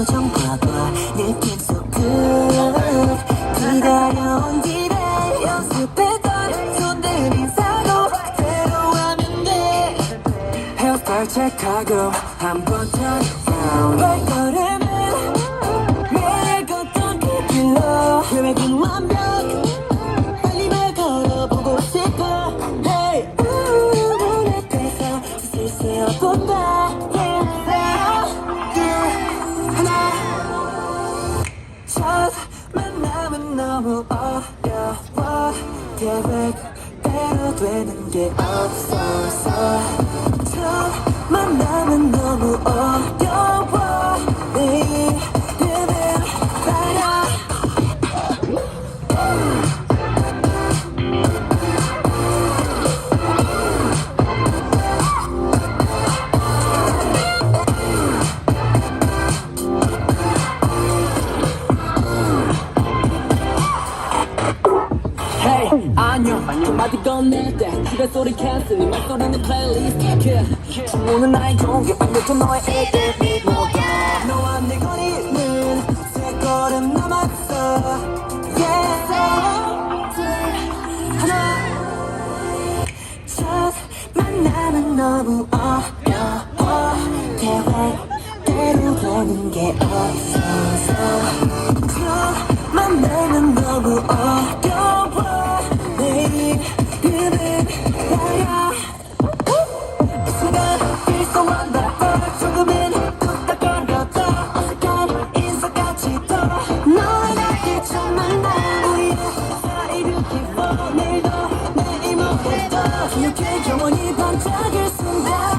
표정 봐봐 느낌 속 끝. 기다려온 뒤에 연습했던 손들 인사도 대로 하면 돼. 헤어스타일 체크하고 한번 turn around 발걸음은 매일 걷던 그 길로 계획은 완벽 만남은 너무 어려워. 계획대로 되는 게 없어서. 첫 만남은 너무 어려워 안녕 한마디 건넬 때 집에 소리 캔슬 네 말소리는 플레이리스트 주문은 나의 종교 안겨줘 너의 애들. 뭐가 너와 내 거리는 세 걸음 남았어. Yeah. 하나 첫 만남은 너무 어려워. 계획대로 되는 게 없어서 반